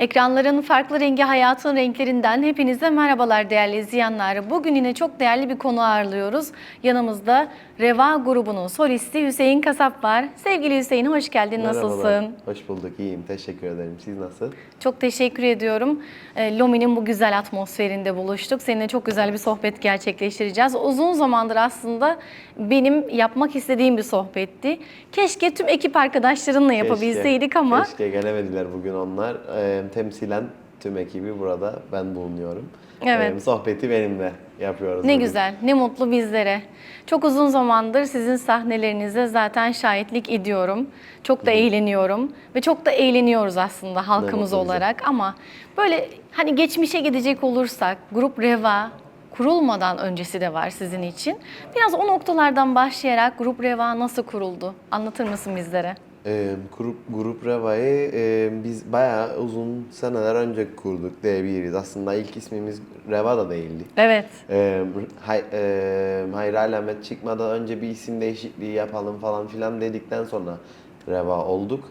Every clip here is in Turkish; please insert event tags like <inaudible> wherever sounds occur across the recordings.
Ekranların farklı rengi hayatın renklerinden hepinize merhabalar değerli izleyenler. Bugün yine çok değerli bir konu ağırlıyoruz. Yanımızda Reva grubunun solisti Hüseyin Kasap var. Sevgili Hüseyin hoş geldin. Merhabalar. Nasılsın? Hoş bulduk, iyiyim. Teşekkür ederim. Siz nasıl? Çok teşekkür ediyorum. E, Lomi'nin bu güzel atmosferinde buluştuk. Seninle çok güzel bir sohbet gerçekleştireceğiz. Uzun zamandır aslında benim yapmak istediğim bir sohbetti. Keşke tüm ekip arkadaşlarınla yapabilseydik Keşke- ama Keşke gelemediler bugün onlar. Ee, temsilen tüm ekibi burada ben bulunuyorum. Evet. Ee, sohbeti benimle yapıyoruz. Ne bugün. güzel, ne mutlu bizlere. Çok uzun zamandır sizin sahnelerinize zaten şahitlik ediyorum. Çok da eğleniyorum ve çok da eğleniyoruz aslında halkımız mutlu bize. olarak ama böyle hani geçmişe gidecek olursak Grup Reva kurulmadan öncesi de var sizin için. Biraz o noktalardan başlayarak Grup Reva nasıl kuruldu? Anlatır mısın bizlere? Ee, grup, grup Reva'yı e, biz bayağı uzun seneler önce kurduk diyebiliriz. Aslında ilk ismimiz Reva da değildi. Evet. Ee, hay, e, hayır alamet çıkmadan önce bir isim değişikliği yapalım falan filan dedikten sonra Reva olduk.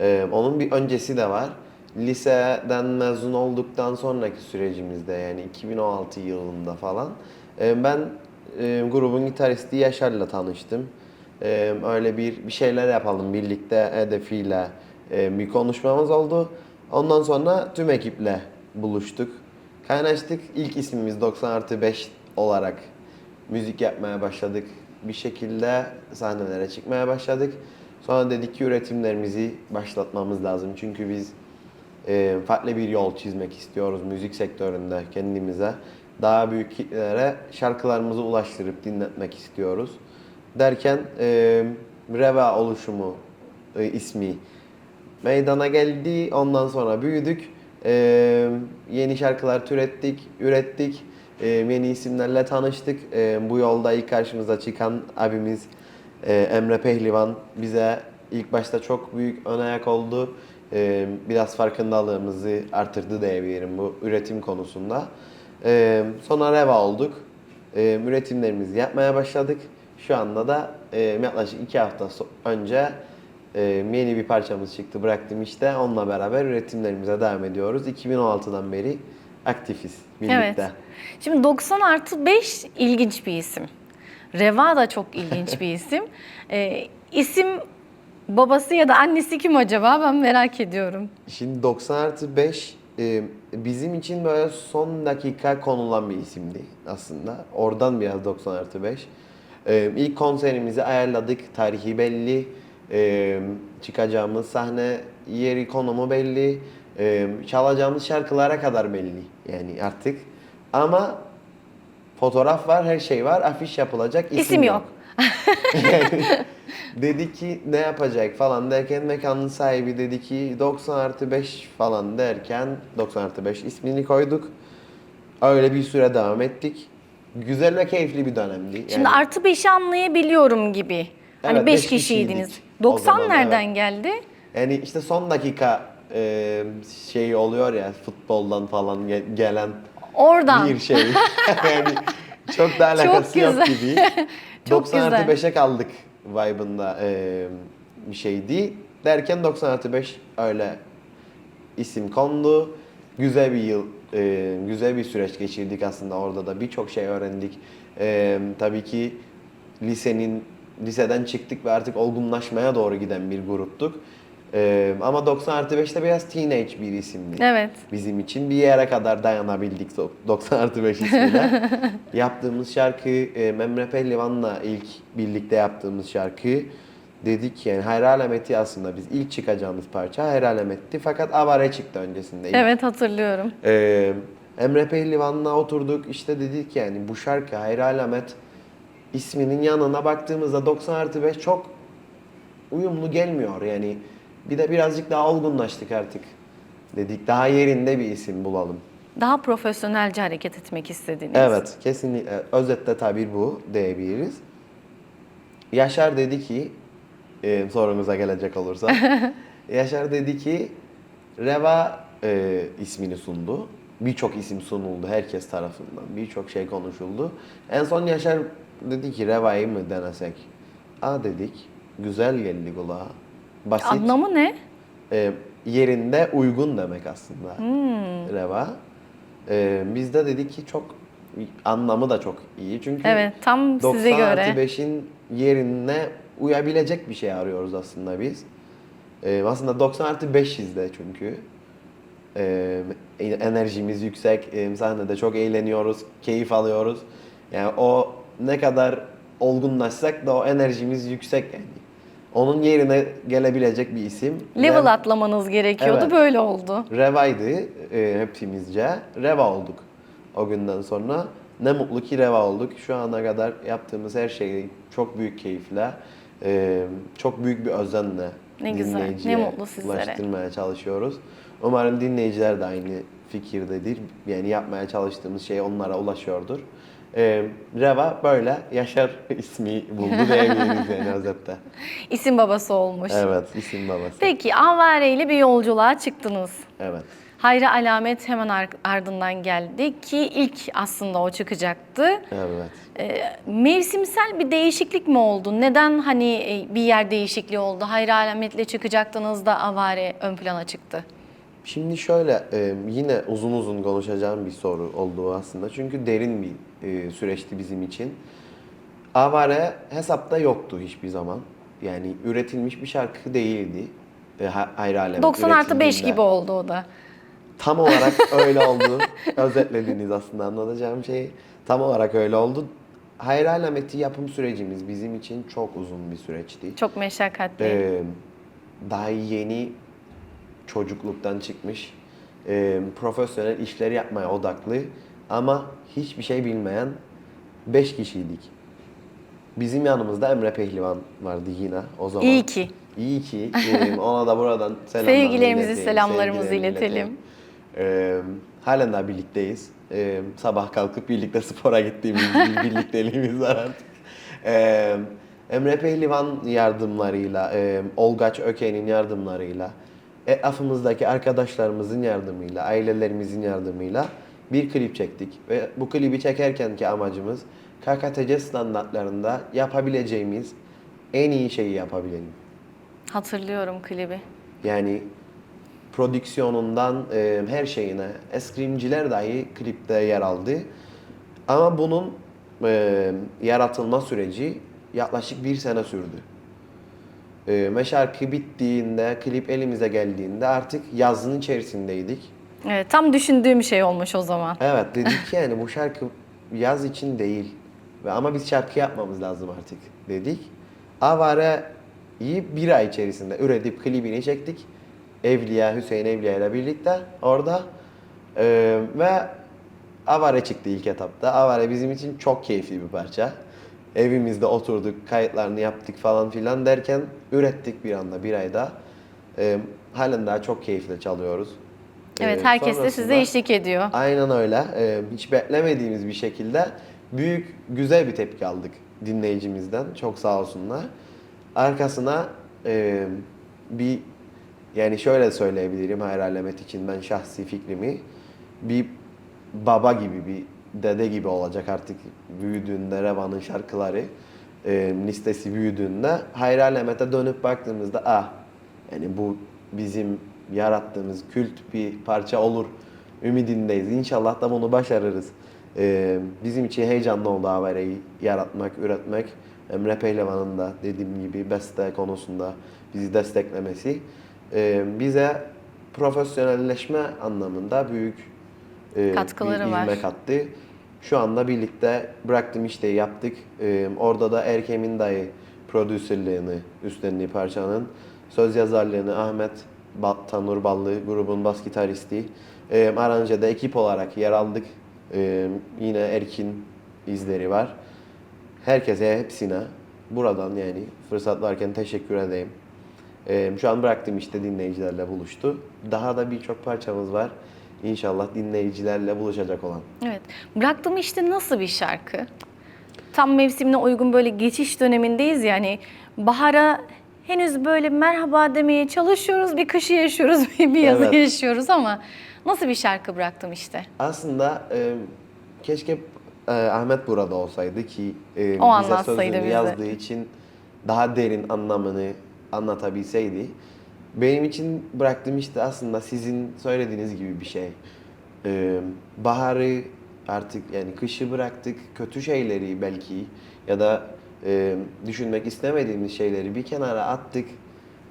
Ee, onun bir öncesi de var. Liseden mezun olduktan sonraki sürecimizde yani 2016 yılında falan e, ben e, grubun gitaristi Yaşar'la tanıştım. E, öyle bir bir şeyler yapalım birlikte hedefiyle e, bir konuşmamız oldu. Ondan sonra tüm ekiple buluştuk. Kaynaştık. İlk ismimiz 90 artı 5 olarak müzik yapmaya başladık. Bir şekilde sahnelere çıkmaya başladık. Sonra dedik ki üretimlerimizi başlatmamız lazım. Çünkü biz e, farklı bir yol çizmek istiyoruz müzik sektöründe kendimize. Daha büyük kitlelere şarkılarımızı ulaştırıp dinletmek istiyoruz. Derken e, Reva oluşumu e, ismi meydana geldi. Ondan sonra büyüdük. Ee, yeni şarkılar türettik, ürettik. Ee, yeni isimlerle tanıştık. Ee, bu yolda ilk karşımıza çıkan abimiz e, Emre Pehlivan bize ilk başta çok büyük ön ayak oldu. Ee, biraz farkındalığımızı artırdı diyebilirim bu üretim konusunda. Ee, sonra Reva olduk. Ee, üretimlerimizi yapmaya başladık. Şu anda da e, yaklaşık iki hafta önce ee, yeni bir parçamız çıktı bıraktım işte. Onunla beraber üretimlerimize devam ediyoruz. 2016'dan beri aktifiz birlikte. Evet. Şimdi 90 artı 5 ilginç bir isim. Reva da çok ilginç bir <laughs> isim. Ee, isim babası ya da annesi kim acaba ben merak ediyorum. Şimdi 90 artı 5 e, bizim için böyle son dakika konulan bir isimdi aslında. Oradan biraz 90 artı 5. E, ilk konserimizi ayarladık. Tarihi belli. E, çıkacağımız sahne yeri konumu belli. E, çalacağımız şarkılara kadar belli. Yani artık. Ama fotoğraf var, her şey var. Afiş yapılacak. isim, İsim yok. <laughs> yani <laughs> dedi ki ne yapacak falan derken mekanın sahibi dedi ki 90 artı 5 falan derken 90 artı 5 ismini koyduk. Öyle bir süre devam ettik. Güzel ve keyifli bir dönemdi. Yani Şimdi artı 5'i anlayabiliyorum gibi. Hani Evet, 5 beş kişiydiniz. kişiydik o 90 zaman, nereden evet. geldi? yani işte son dakika e, şey oluyor ya futboldan falan ge- gelen Oradan. bir şey. <laughs> <laughs> yani çok da alakası yok güzel. gibi. <laughs> Çok 90 artı güzel. 5'e kaldık vibe'ında e, bir şeydi. Derken 90 artı 5 öyle isim kondu. Güzel bir yıl, e, güzel bir süreç geçirdik aslında orada da birçok şey öğrendik. E, tabii ki lisenin liseden çıktık ve artık olgunlaşmaya doğru giden bir gruptuk. E, ama 90 artı 5'te biraz teenage bir isimdi Evet. bizim için bir yere kadar dayanabildik so- <laughs> 90 artı 5 ismiyle. <laughs> yaptığımız şarkı e, Emre Pehlivan'la ilk birlikte yaptığımız şarkı dedik yani Hayır Alameti aslında biz ilk çıkacağımız parça Hayır Alameti fakat Avare çıktı öncesinde. ilk. Evet hatırlıyorum. Ee, Emre Pehlivan'la oturduk işte dedik yani bu şarkı Hayır Alamet isminin yanına baktığımızda 90 artı 5 çok uyumlu gelmiyor yani bir de birazcık daha olgunlaştık artık dedik daha yerinde bir isim bulalım. Daha profesyonelce hareket etmek istediniz. Evet kesinlikle özetle tabir bu diyebiliriz. Yaşar dedi ki e, sorumuza gelecek olursa <laughs> Yaşar dedi ki Reva e, ismini sundu. Birçok isim sunuldu herkes tarafından. Birçok şey konuşuldu. En son Yaşar dedi ki Reva'yı mı denesek? Aa dedik. Güzel geldi kulağa. Basit. Anlamı ne? E, yerinde uygun demek aslında. Hmm. Reva. E, biz de dedik ki çok anlamı da çok iyi. Çünkü Evet, tam size 90 göre. artı 5'in yerine uyabilecek bir şey arıyoruz aslında biz. Ee, aslında 90 artı 5'iz de çünkü. Ee, enerjimiz yüksek, ee, sahnede çok eğleniyoruz, keyif alıyoruz. Yani o ne kadar olgunlaşsak da o enerjimiz yüksek yani. Onun yerine gelebilecek bir isim. Level Ve atlamanız gerekiyordu. Evet. Böyle oldu. Reva'ydı e, hepimizce. Reva olduk o günden sonra. Ne mutlu ki Reva olduk. Şu ana kadar yaptığımız her şeyi çok büyük keyifle, e, çok büyük bir özenle Ne güzel, ne mutlu sizlere. ulaştırmaya çalışıyoruz. Umarım dinleyiciler de aynı fikirdedir. Yani yapmaya çalıştığımız şey onlara ulaşıyordur. E, Reva böyle Yaşar <laughs> ismi buldu diyebiliriz yani özetle. İsim babası olmuş. Evet, isim babası. Peki Avare ile bir yolculuğa çıktınız. Evet. Hayra alamet hemen ar- ardından geldi ki ilk aslında o çıkacaktı. Evet. Ee, mevsimsel bir değişiklik mi oldu? Neden hani e, bir yer değişikliği oldu? Hayra alametle çıkacaktınız da Avare ön plana çıktı. Şimdi şöyle e, yine uzun uzun konuşacağım bir soru oldu aslında. Çünkü derin bir e, süreçti bizim için. Avare hesapta yoktu hiçbir zaman. Yani üretilmiş bir şarkı değildi. E, Ha- Hayri Alem 90 artı 5 üretildiğinde. gibi oldu o da. Tam olarak öyle oldu. <laughs> Özetlediniz aslında anlatacağım şey. Tam olarak öyle oldu. Hayri Alamet'i yapım sürecimiz bizim için çok uzun bir süreçti. Çok meşakkatli. Ee, daha yeni çocukluktan çıkmış, e, profesyonel işler yapmaya odaklı ama hiçbir şey bilmeyen 5 kişiydik. Bizim yanımızda Emre Pehlivan vardı yine o zaman. İyi ki. İyi ki. ona da buradan <laughs> selamlar Sevgilerimizi, ileteyim, selamlarımızı sevgilerimi iletelim. Ee, halen daha birlikteyiz. Ee, sabah kalkıp birlikte spora gittiğimiz bir <laughs> birlikteliğimiz var artık. Ee, Emre Pehlivan yardımlarıyla, e, Olgaç Öke'nin yardımlarıyla, etrafımızdaki arkadaşlarımızın yardımıyla, ailelerimizin yardımıyla bir klip çektik. Ve bu klibi çekerken ki amacımız KKTC standartlarında yapabileceğimiz en iyi şeyi yapabilelim. Hatırlıyorum klibi. Yani prodüksiyonundan e, her şeyine eskrimciler dahi klipte yer aldı. Ama bunun e, yaratılma süreci yaklaşık bir sene sürdü. E, ve şarkı bittiğinde, klip elimize geldiğinde artık yazın içerisindeydik. Evet, tam düşündüğüm şey olmuş o zaman. Evet dedik ki yani bu şarkı yaz için değil. Ve ama biz şarkı yapmamız lazım artık dedik. Avare'yi bir ay içerisinde üretip klibini çektik. Evliya, Hüseyin Evliya ile birlikte orada. Ee, ve Avare çıktı ilk etapta. Avare bizim için çok keyifli bir parça. Evimizde oturduk, kayıtlarını yaptık falan filan derken ürettik bir anda bir ayda. Ee, halen daha çok keyifle çalıyoruz. Evet, Ee, herkes de size eşlik ediyor. Aynen öyle. Ee, hiç beklemediğimiz bir şekilde büyük, güzel bir tepki aldık dinleyicimizden. Çok sağ olsunlar. Arkasına e, bir yani şöyle söyleyebilirim Alamet için ben şahsi fikrimi. Bir baba gibi, bir dede gibi olacak artık büyüdüğünde Reva'nın şarkıları e, listesi büyüdüğünde Hayır Alamet'e dönüp baktığımızda ah yani bu bizim yarattığımız kült bir parça olur ümidindeyiz. İnşallah da bunu başarırız. Ee, bizim için heyecanlı oldu Avere'yi yaratmak, üretmek. Emre Pehlivan'ın da dediğim gibi beste konusunda bizi desteklemesi bize profesyonelleşme anlamında büyük e, Katkıları bir var. kattı. Şu anda birlikte bıraktım işte yaptık. Ee, orada da Erkem'in dayı prodüserliğini üstlendiği parçanın söz yazarlığını Ahmet Tanur Ballı grubun bas gitaristi. Ee, aranjede ekip olarak yer aldık. Ee, yine Erkin izleri var. Herkese hepsine buradan yani fırsat varken teşekkür edeyim. Ee, şu an bıraktım işte dinleyicilerle buluştu. Daha da birçok parçamız var. İnşallah dinleyicilerle buluşacak olan. Evet. Bıraktım işte nasıl bir şarkı? Tam mevsimine uygun böyle geçiş dönemindeyiz yani. Bahara henüz böyle merhaba demeye çalışıyoruz. Bir kışı yaşıyoruz, <laughs> bir yazı Evet. yaşıyoruz ama nasıl bir şarkı bıraktım işte? Aslında e, keşke e, Ahmet burada olsaydı ki e, bize anlatsaydı sözünü bize. yazdığı için daha derin anlamını anlatabilseydi. benim için bıraktığım işte aslında sizin söylediğiniz gibi bir şey. Ee, baharı artık yani kışı bıraktık, kötü şeyleri belki ya da e, düşünmek istemediğimiz şeyleri bir kenara attık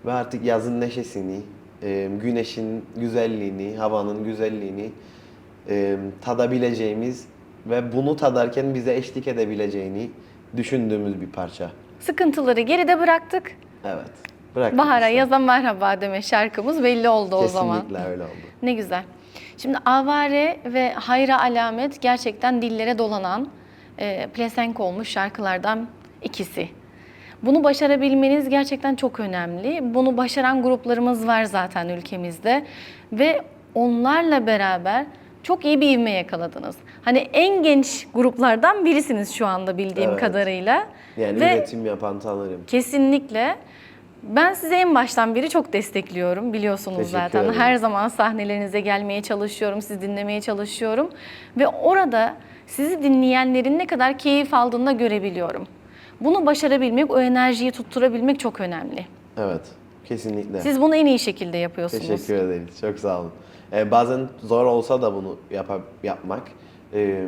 ve artık yazın neşesini, e, güneşin güzelliğini, havanın güzelliğini e, tadabileceğimiz ve bunu tadarken bize eşlik edebileceğini düşündüğümüz bir parça. Sıkıntıları geride bıraktık. Evet. Bıraktık Bahara, işte. yaza merhaba deme şarkımız belli oldu o zaman. Kesinlikle öyle oldu. Ne güzel. Şimdi avare ve hayra alamet gerçekten dillere dolanan e, pelesenk olmuş şarkılardan ikisi. Bunu başarabilmeniz gerçekten çok önemli. Bunu başaran gruplarımız var zaten ülkemizde ve onlarla beraber çok iyi bir ivme yakaladınız. Hani en genç gruplardan birisiniz şu anda bildiğim Evet. kadarıyla. Yani ve üretim yapan tanırım. Kesinlikle. Ben size en baştan beri çok destekliyorum biliyorsunuz Teşekkür zaten. ederim. Her zaman sahnelerinize gelmeye çalışıyorum, sizi dinlemeye çalışıyorum. Ve orada sizi dinleyenlerin ne kadar keyif aldığını da görebiliyorum. Bunu başarabilmek, o enerjiyi tutturabilmek çok önemli. Evet. Kesinlikle. Siz bunu en iyi şekilde yapıyorsunuz. Teşekkür ederiz. Çok sağ olun. Ee, bazen zor olsa da bunu yapa- yapmak e,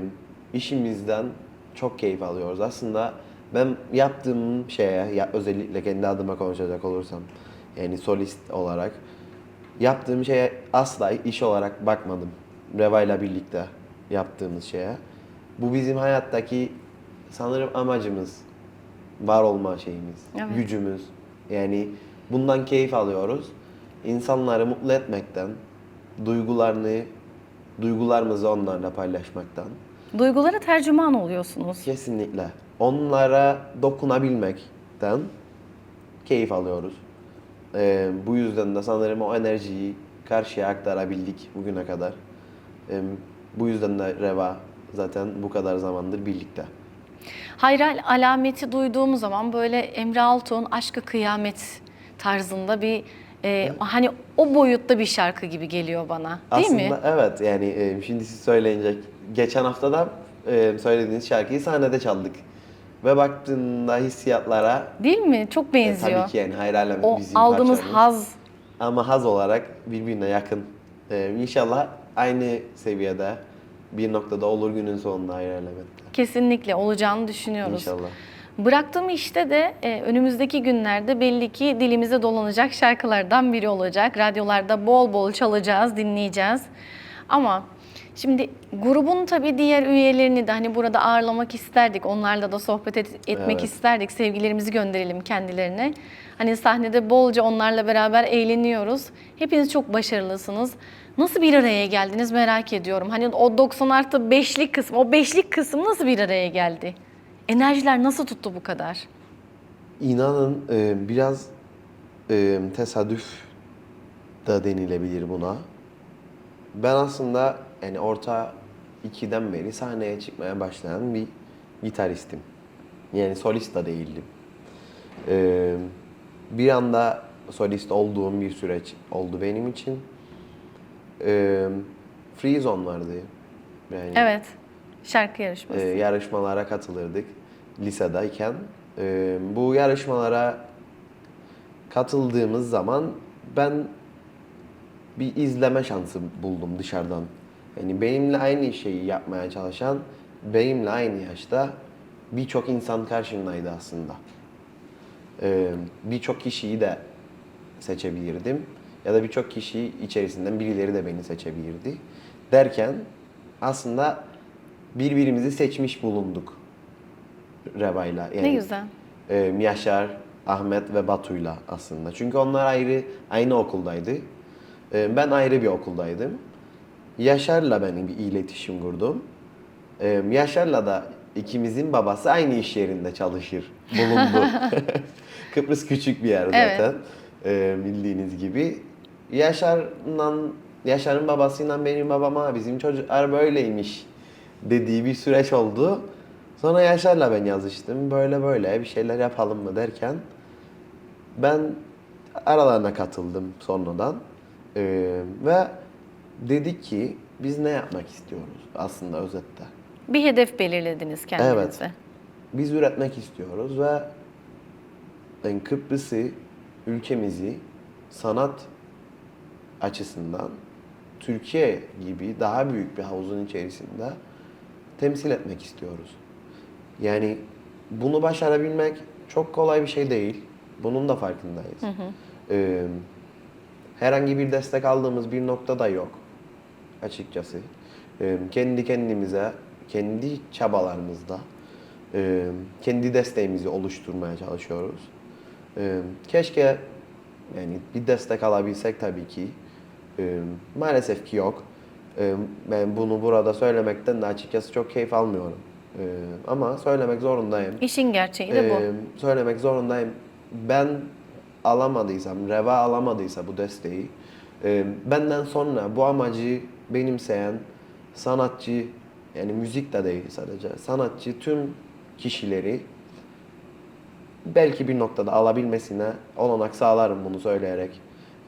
işimizden çok keyif alıyoruz. Aslında ben yaptığım şeye, ya, özellikle kendi adıma konuşacak olursam, yani solist olarak yaptığım şeye asla iş olarak bakmadım. Reva ile birlikte yaptığımız şeye. Bu bizim hayattaki sanırım amacımız, var olma şeyimiz, Evet. gücümüz. Yani bundan keyif alıyoruz. İnsanları mutlu etmekten, duygularını, duygularımızı onlarla paylaşmaktan. Duygulara tercüman oluyorsunuz. Kesinlikle. Onlara dokunabilmekten keyif alıyoruz. Ee, bu yüzden de sanırım o enerjiyi karşıya aktarabildik bugüne kadar. Ee, bu yüzden de Reva zaten bu kadar zamandır birlikte. Hayral alameti duyduğum zaman böyle Emre Altuğ'un Aşkı Kıyamet tarzında bir e, hani o boyutta bir şarkı gibi geliyor bana. Değil Aslında mi? evet yani e, şimdi siz söyleyince geçen hafta da e, söylediğiniz şarkıyı sahnede çaldık. Ve baktığında hissiyatlara Değil mi? Çok e, benziyor. tabii ki yani Hayır Alamet o bizim aldığınız parçamız. haz Ama haz olarak birbirine yakın. E, inşallah aynı seviyede bir noktada olur günün sonunda Alamet'te. kesinlikle olacağını düşünüyoruz. İnşallah. Bıraktığım işte de e, önümüzdeki günlerde belli ki dilimize dolanacak şarkılardan biri olacak. Radyolarda bol bol çalacağız, dinleyeceğiz. Ama şimdi grubun tabii diğer üyelerini de hani burada ağırlamak isterdik. Onlarla da sohbet et- etmek Evet. isterdik. Sevgilerimizi gönderelim kendilerine. Hani sahnede bolca onlarla beraber eğleniyoruz. Hepiniz çok başarılısınız. Nasıl bir araya geldiniz merak ediyorum. Hani o 90 artı 5'lik kısım, o 5'lik kısım nasıl bir araya geldi? Enerjiler nasıl tuttu bu kadar? İnanın e, biraz e, tesadüf da denilebilir buna. Ben aslında yani orta 2'den beri sahneye çıkmaya başlayan bir gitaristim. Yani solist da değildim. E, bir anda solist olduğum bir süreç oldu benim için. E, Free Zone vardı. Yani Evet. Şarkı yarışması. e, yarışmalara katılırdık lisedeyken. E, bu yarışmalara katıldığımız zaman ben bir izleme şansı buldum dışarıdan. Yani benimle aynı şeyi yapmaya çalışan, benimle aynı yaşta birçok insan karşımdaydı aslında. E, birçok kişiyi de seçebilirdim. Ya da birçok kişi içerisinden birileri de beni seçebilirdi. Derken aslında birbirimizi seçmiş bulunduk Reva'yla. Yani, ne güzel. e, Yaşar, Ahmet ve Batu'yla aslında. Çünkü onlar ayrı, aynı okuldaydı. E, ben ayrı bir okuldaydım. Yaşar'la benim bir iletişim kurdum. E, Yaşar'la da ikimizin babası aynı iş yerinde çalışır, bulundu. <laughs> <laughs> Kıbrıs küçük bir yer Evet. zaten. E, bildiğiniz gibi. Yaşar'la Yaşar'ın babasıyla benim babama bizim çocuklar böyleymiş dediği bir süreç oldu. Sonra Yaşar'la ben yazıştım. Böyle böyle bir şeyler yapalım mı derken ben aralarına katıldım sonradan. Ee, ve dedik ki biz ne yapmak istiyoruz aslında özette. Bir hedef belirlediniz kendinize. Biz üretmek istiyoruz ve yani Kıbrıs'ı, ülkemizi sanat açısından Türkiye gibi daha büyük bir havuzun içerisinde temsil etmek istiyoruz. Yani bunu başarabilmek çok kolay bir şey değil. Bunun da farkındayız. Ee, herhangi bir destek aldığımız bir nokta da yok açıkçası. Ee, kendi kendimize, kendi çabalarımızda e, kendi desteğimizi oluşturmaya çalışıyoruz. Ee, keşke yani bir destek alabilsek tabii ki. Ee, maalesef ki yok. Ee, ben bunu burada söylemekten de açıkçası çok keyif almıyorum. Ee, ama söylemek zorundayım. İşin gerçeği de bu. Ee, söylemek zorundayım. Ben alamadıysam, Reva alamadıysa bu desteği, e, benden sonra bu amacı benimseyen sanatçı, yani müzik de değil sadece, sanatçı tüm kişileri belki bir noktada alabilmesine olanak sağlarım bunu söyleyerek.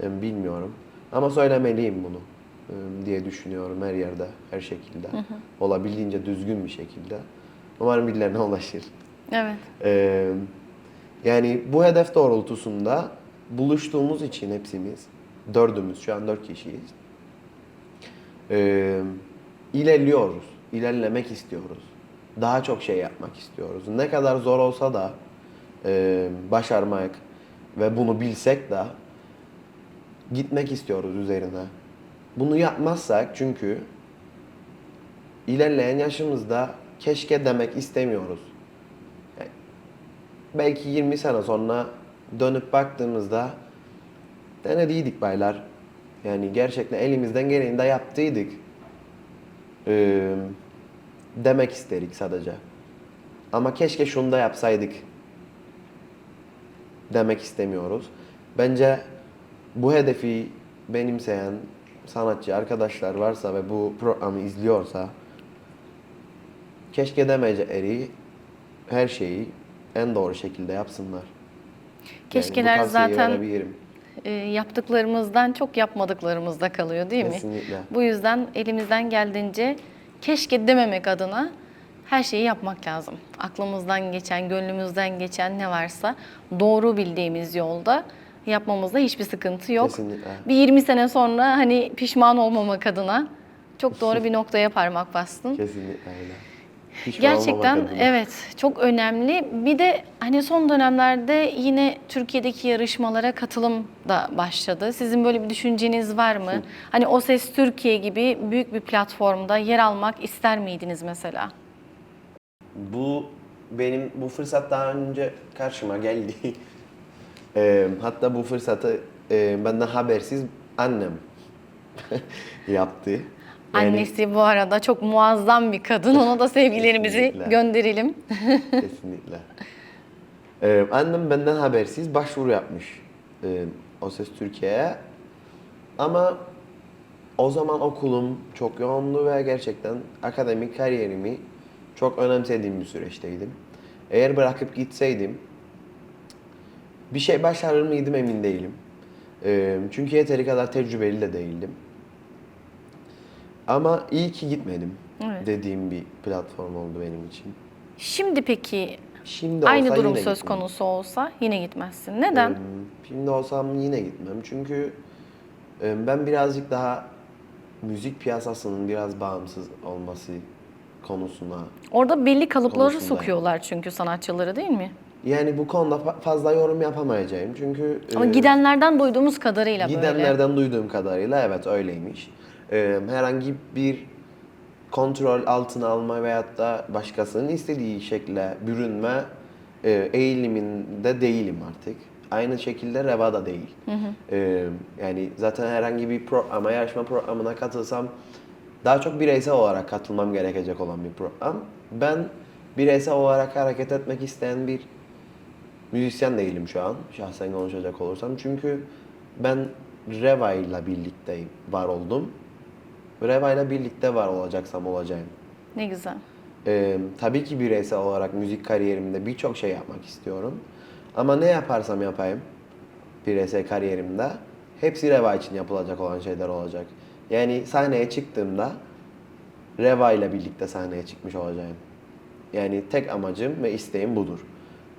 Bilmiyorum. Ama söylemeliyim bunu diye düşünüyorum her yerde, her şekilde. Olabildiğince düzgün bir şekilde. Umarım birilerine ulaşır. Evet. Ee, yani bu hedef doğrultusunda buluştuğumuz için hepsimiz, dördümüz, şu an dört kişiyiz. Ee, ilerliyoruz, ilerlemek istiyoruz. Daha çok şey yapmak istiyoruz. Ne kadar zor olsa da e, başarmak ve bunu bilsek de gitmek istiyoruz üzerine. Bunu yapmazsak çünkü ilerleyen yaşımızda keşke demek istemiyoruz. Yani belki 20 sene sonra dönüp baktığımızda denediydik baylar. Yani gerçekten elimizden geleni de yaptıydık. Ee, demek isterik sadece. Ama keşke şunu da yapsaydık demek istemiyoruz. Bence bu hedefi benimseyen sanatçı arkadaşlar varsa ve bu programı izliyorsa keşke demecekleri her şeyi en doğru şekilde yapsınlar. Keşkeler yani zaten. E, yaptıklarımızdan çok yapmadıklarımızda kalıyor değil mi? Kesinlikle. Bu yüzden elimizden geldiğince keşke dememek adına her şeyi yapmak lazım. Aklımızdan geçen, gönlümüzden geçen ne varsa doğru bildiğimiz yolda yapmamızda hiçbir sıkıntı yok. Kesinlikle. Bir 20 sene sonra hani pişman olmamak adına çok doğru <laughs> bir noktaya parmak bastın. Kesinlikle öyle. Hiç Gerçekten evet çok önemli. Bir de hani son dönemlerde yine Türkiye'deki yarışmalara katılım da başladı. Sizin böyle bir düşünceniz var mı? Hani O Ses Türkiye gibi büyük bir platformda yer almak ister miydiniz mesela? Bu benim bu fırsat daha önce karşıma geldi. <laughs> Eee, hatta bu fırsatı eee, benden habersiz annem <laughs> yaptı. Yani Annesi bu arada çok muazzam bir kadın. Ona da sevgilerimizi Kesinlikle. gönderelim. Kesinlikle. Ee, annem benden habersiz başvuru yapmış e, O Ses Türkiye'ye. Ama o zaman okulum çok yoğundu ve gerçekten akademik kariyerimi çok önemsediğim bir süreçteydim. Eğer bırakıp gitseydim bir şey başarır mıydım emin değilim. Ee, çünkü yeteri kadar tecrübeli de değildim. Ama iyi ki gitmedim Evet. dediğim bir platform oldu benim için. Şimdi peki Şimdi aynı olsa durum yine söz gitmem. konusu olsa yine gitmezsin. Neden? Ee, Şimdi olsam yine gitmem. Çünkü e, ben birazcık daha müzik piyasasının biraz bağımsız olması konusuna Orada belli kalıpları konusunda. sokuyorlar çünkü sanatçıları değil mi? yani bu konuda fa- fazla yorum yapamayacağım. Çünkü Ama e, gidenlerden duyduğumuz kadarıyla böyle. gidenlerden duyduğum kadarıyla evet öyleymiş. E, herhangi bir kontrol altına alma veyahut da başkasının istediği şekle bürünme e, eğiliminde değilim artık. Aynı şekilde Reva da değil. E, yani zaten herhangi bir programa, yarışma programına katılsam daha çok bireysel olarak katılmam gerekecek olan bir program. Ben bireysel olarak hareket etmek isteyen bir müzisyen değilim şu an şahsen konuşacak olursam. Çünkü ben Reva ile birlikte var oldum. Reva ile birlikte var olacaksam olacağım. Ne güzel. Ee, tabii ki bireysel olarak müzik kariyerimde birçok şey yapmak istiyorum. Ama ne yaparsam yapayım bireysel kariyerimde hepsi Reva için yapılacak olan şeyler olacak. Yani sahneye çıktığımda Reva ile birlikte sahneye çıkmış olacağım. Yani tek amacım ve isteğim budur.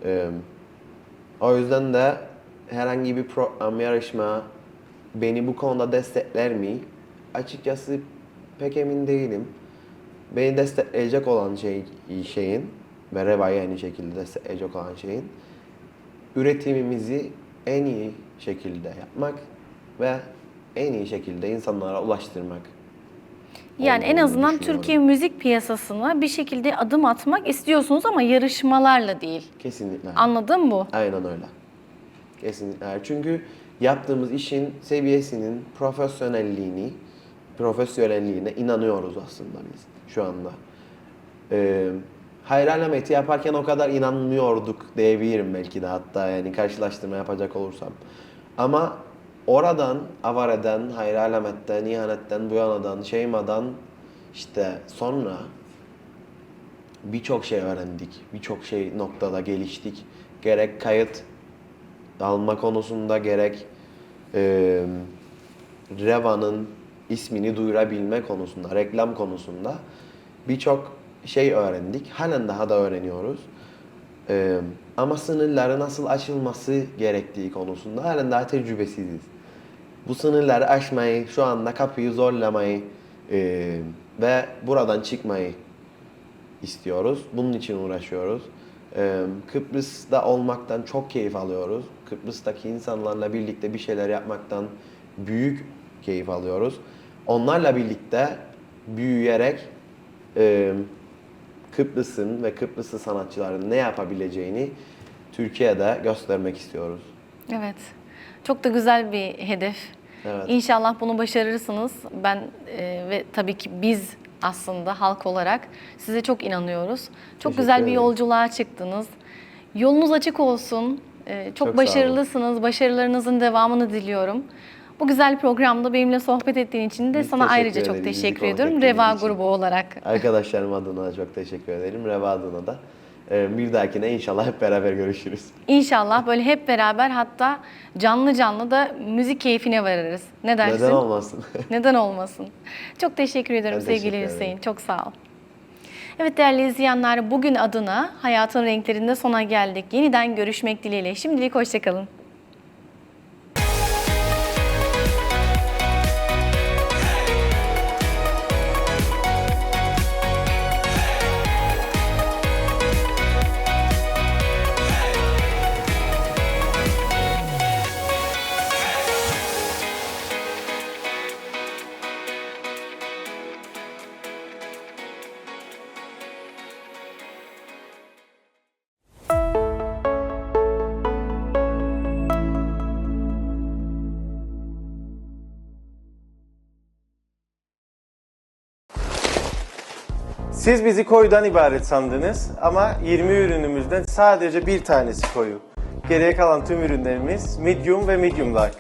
Ee, o yüzden de herhangi bir program, yarışma beni bu konuda destekler mi? Açıkçası pek emin değilim. Beni destekleyecek olan şey şeyin ve Reva'yı aynı şekilde destekleyecek olan şeyin üretimimizi en iyi şekilde yapmak ve en iyi şekilde insanlara ulaştırmak. Yani en azından. Türkiye müzik piyasasına bir şekilde adım atmak istiyorsunuz ama yarışmalarla değil. Kesinlikle. Anladın bu? Aynen öyle. Kesinlikle. Çünkü yaptığımız işin seviyesinin profesyonelliğini, profesyonelliğine inanıyoruz aslında biz şu anda. Ee, hayır alameti yaparken o kadar inanmıyorduk diyebilirim belki de hatta yani karşılaştırma yapacak olursam. Ama oradan, Avare'den, hayır alametten, ihanetten, bu şeymadan işte sonra birçok şey öğrendik. Birçok şey noktada geliştik. Gerek kayıt alma konusunda gerek e, Reva'nın ismini duyurabilme konusunda, reklam konusunda birçok şey öğrendik. Halen daha da öğreniyoruz. E, ama sınırları nasıl aşılması gerektiği konusunda halen daha tecrübesiziz. Bu sınırları aşmayı, şu anda kapıyı zorlamayı e, ve buradan çıkmayı istiyoruz. Bunun için uğraşıyoruz. Ee, Kıbrıs'ta olmaktan çok keyif alıyoruz. Kıbrıs'taki insanlarla birlikte bir şeyler yapmaktan büyük keyif alıyoruz. Onlarla birlikte büyüyerek e, Kıbrıs'ın ve Kıbrıslı sanatçıların ne yapabileceğini Türkiye'de göstermek istiyoruz. Evet. Çok da güzel bir hedef. Evet. İnşallah bunu başarırsınız. Ben e, ve tabii ki biz aslında halk olarak size çok inanıyoruz. Çok Teşekkür güzel bir yolculuğa çıktınız. Yolunuz açık olsun. E, çok, Çok başarılısınız. Başarılarınızın devamını diliyorum. Bu güzel programda benimle sohbet ettiğin için de Biz sana teşekkür ayrıca çok ederiz bizi teşekkür konuk ediyorum. Reva için. grubu olarak. <laughs> Arkadaşlarım adına çok teşekkür ederim. Reva adına da. Ee, bir dahakine inşallah hep beraber görüşürüz. İnşallah böyle hep beraber hatta canlı canlı da müzik keyfine varırız. Ne dersin? Neden olmasın? <laughs> Neden olmasın? Çok teşekkür ederim Ben teşekkür sevgili ederim. Hüseyin. Çok sağ ol. Evet değerli izleyenler bugün adına Hayatın Renklerinde sona geldik. Yeniden görüşmek dileğiyle. Şimdilik hoşçakalın. Siz bizi koyudan ibaret sandınız ama 20 ürünümüzden sadece bir tanesi koyu. Geriye kalan tüm ürünlerimiz medium ve medium dark.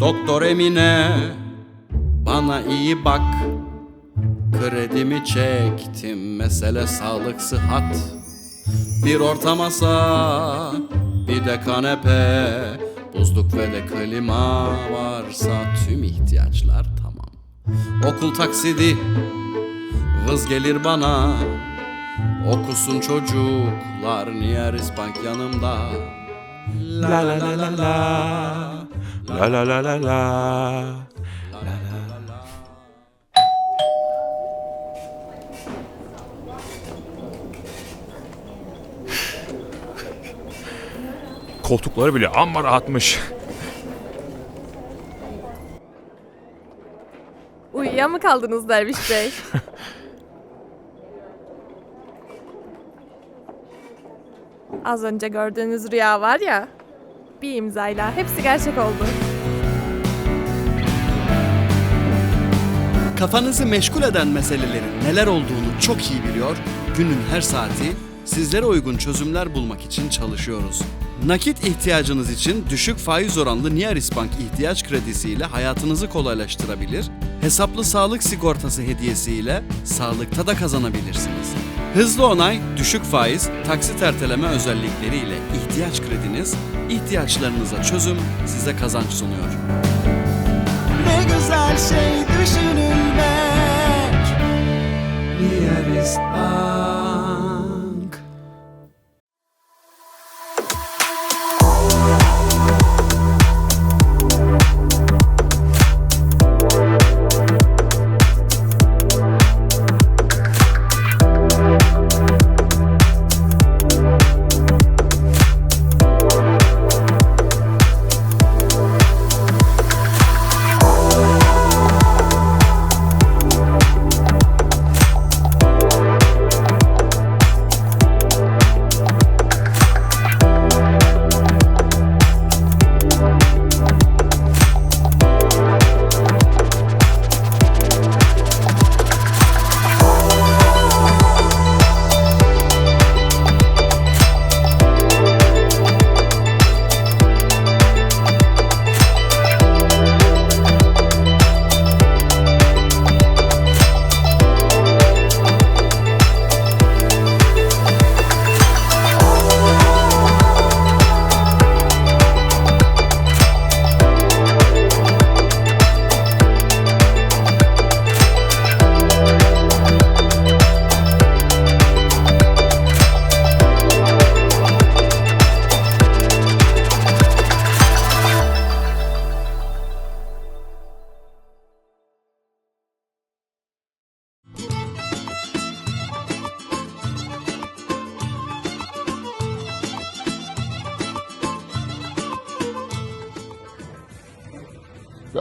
Doktor Emine bana iyi bak. Kredimi çektim mesele sağlık sıhhat. Bir orta masa bir de kanepe. Buzluk ve de klima varsa tüm ihtiyaçlar tamam. Okul taksidi vız gelir bana. Okusun çocuklar niye bank yanımda? La la la la la. La la la la la. Koltukları bile amma rahatmış. Uyuya mı kaldınız Derviş Bey? <laughs> Az önce gördüğünüz rüya var ya bir imzayla hepsi gerçek oldu. Kafanızı meşgul eden meselelerin neler olduğunu çok iyi biliyor, günün her saati sizlere uygun çözümler bulmak için çalışıyoruz. Nakit ihtiyacınız için düşük faiz oranlı Niaris Bank ihtiyaç kredisiyle hayatınızı kolaylaştırabilir, hesaplı sağlık sigortası hediyesiyle sağlıkta da kazanabilirsiniz. Hızlı onay, düşük faiz, taksit erteleme özellikleriyle ihtiyaç krediniz, ihtiyaçlarınıza çözüm, size kazanç sunuyor. Ne güzel şey düşünülmek. Niyaris Bank.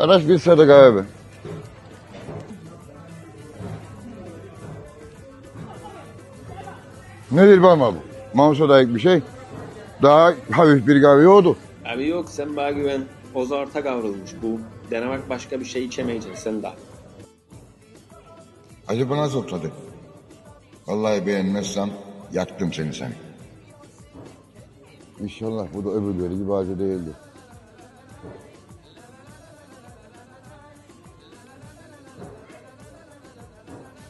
Kardeş bir sadık abi. Nedir bana bu? Mouse'a dair bir şey. Daha hafif bir kahve oldu. Abi yok sen bana güven. Oza orta kavrulmuş bu. Denemek başka bir şey içemeyeceksin sen daha. Acaba nasıl tadı? Vallahi beğenmezsem yaktım seni sen. İnşallah bu da öbürleri gibi acı değildi.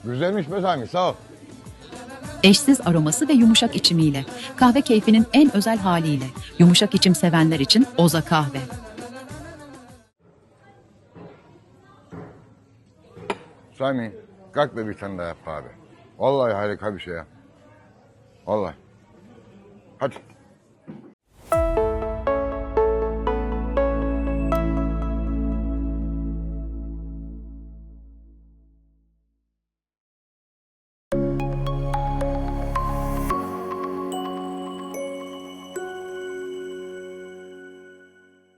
Güzelmiş be Sami sağ ol. Eşsiz aroması ve yumuşak içimiyle, kahve keyfinin en özel haliyle, yumuşak içim sevenler için Oza Kahve. Sami kalk da bir tane daha yap abi. Vallahi harika bir şey ya. Vallahi. Hadi.